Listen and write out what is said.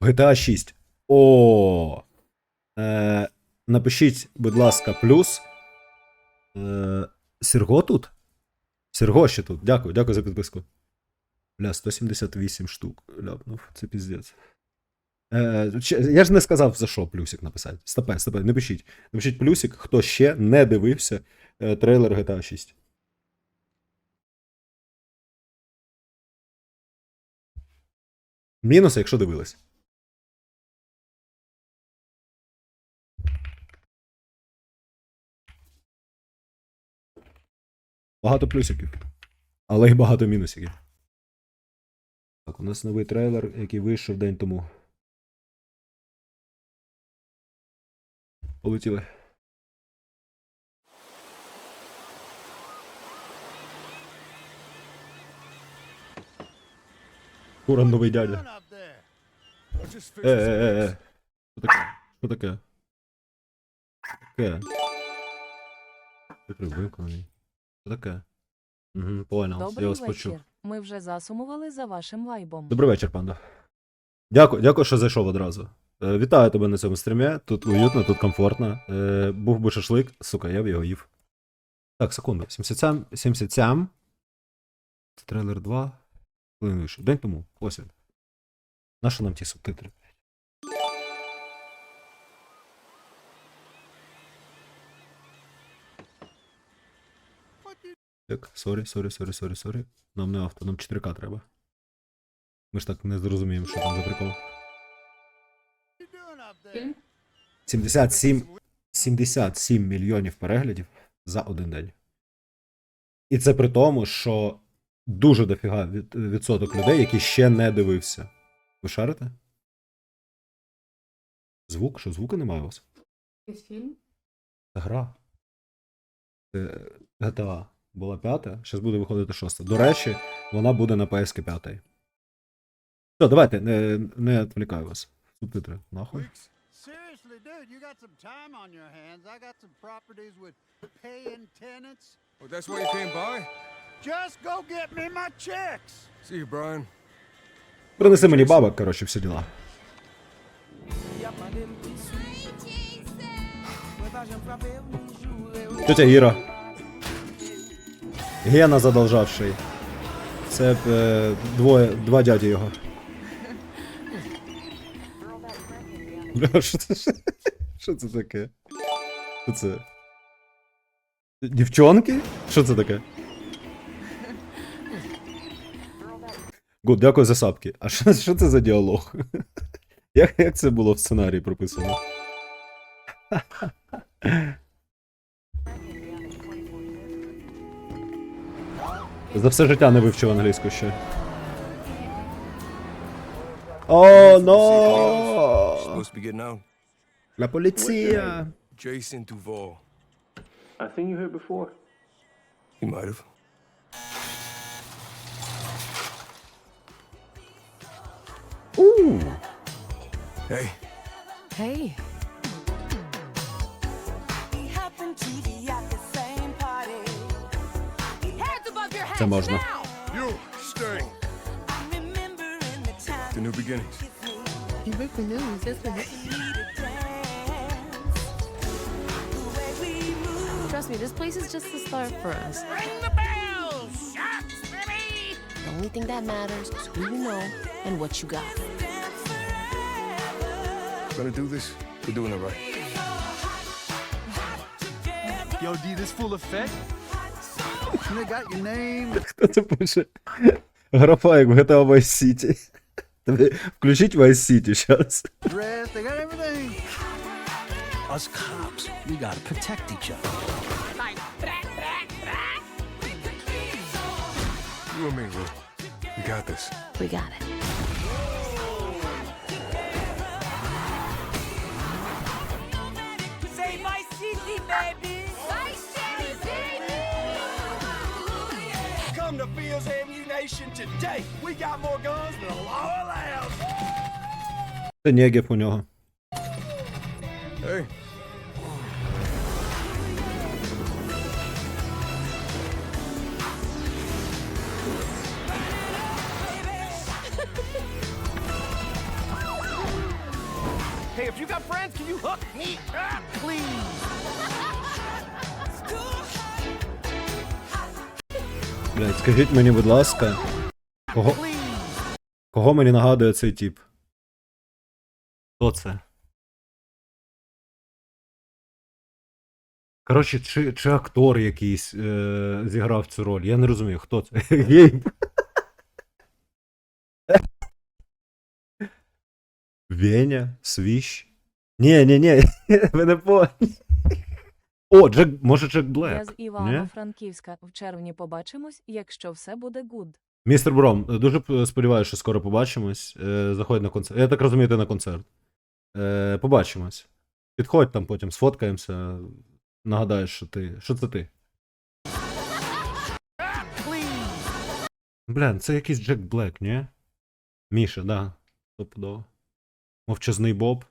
GTA 6. О. Е, напишіть, будь ласка, плюс. Е, Серго тут? Серго ще тут. Дякую, дякую за підписку. Бля, 178 штук. Ляпнув, це піздець. Е, я ж не сказав, за що плюсик написати. Стопе, стопе, не пишіть. Напишіть плюсик, хто ще не дивився е, трейлер GTA 6. Мінуси, якщо дивились. Багато плюсиків. Але й багато мінусиків. Так, у нас новий трейлер, який вийшов день тому. Полетіли. Куран новий дядя. Е, е, е. Що таке? Що таке? Таке. Вимкнений. Що таке? Угу, понял. Я Добрий вас вечір. почув. Ми вже засумували за вашим лайбом. Добрий вечір, панда. Дякую, дякую, що зайшов одразу. Е, вітаю тебе на цьому стрімі. Тут уютно, тут комфортно. Е, був би шашлик, сука, я б його їв. Так, секунду. 77. 77. Це трейлер 2. Коли вийшов? День тому. Ось він. Нащо нам ті субтитри? Так, сорі, сорі, сорі, сорі, сорі. Нам не авто, нам 4К треба. Ми ж так не зрозуміємо, що там за прикол. 77, 77 мільйонів переглядів за один день. І це при тому, що дуже дофіга від, відсоток людей, які ще не дивився. Ви шарите? Звук? Що звука немає у вас? Якийсь фільм? Це гра. Це GTA була п'ята, зараз буде виходити шоста. До речі, вона буде на PS 5. Все, давайте, не, не відвлікаю вас. Субтитри, нахуй. Seriously, dude, you got some time on your hands. I got some properties with paying tenants. Well, that's why you came by? Just go get me my checks. See you, Brian. Принеси мені бабок, коротше, всі діла. Тетя Іра. Гена задолжавший. Це е, двоє, два дяді його. Бля, що це? Що це таке? Що це? Дівчонки? Що це таке? Гуд, дякую за сапки. А що, що це за діалог? Як, як це було в сценарії прописано? За все життя не вивчив англійську ще. О, Supposed но! to be getting out. La поліція! Jason Duval. I've seen you here before. He might have. Hey, Гей, Це можна. you stay. The new beginnings. You breaking news, isn't it? Trust me, this place is just the start for us. Ring the bell! Shots, baby! The only thing that matters is who you know and what you got. Gonna do this? We're doing it right. Yo, D, this full effect? Хто це пише? Графа як в GTA Vice City. Тобі включіть Vice City зараз. Dress, they got everything. Us cops, we gotta protect each other. Like, brak, brak, brak! You and me, Will. We got this. We got it. Come to Fields Ammunition today. We got more guns than the law allows. Це негів у нього. Hey, Hey, if you got friends, can you hook me up, please? Блядь, скажіть мені, будь ласка, кого, кого мені нагадує цей тип? Хто це? Коротше, чи, чи актор якийсь е, зіграв цю роль? Я не розумію, хто це. Гейб. Веня, свіщ. Ні, ні, ні, ви не поняли. О, Джек, може Джек Я Блек. з Івано-Франківська. В червні побачимось, якщо все буде гуд. Містер Бром, дуже сподіваюся, що скоро побачимось. Е, заходь на концерт. Я так розумію, ти на концерт. Е, побачимось. Підходь там потім, сфоткаємося. Нагадаєш, що ти. Що це ти? Бля, це якийсь Джек Блек, ні? Міша, да. Стопудово. Мовчазний Боб.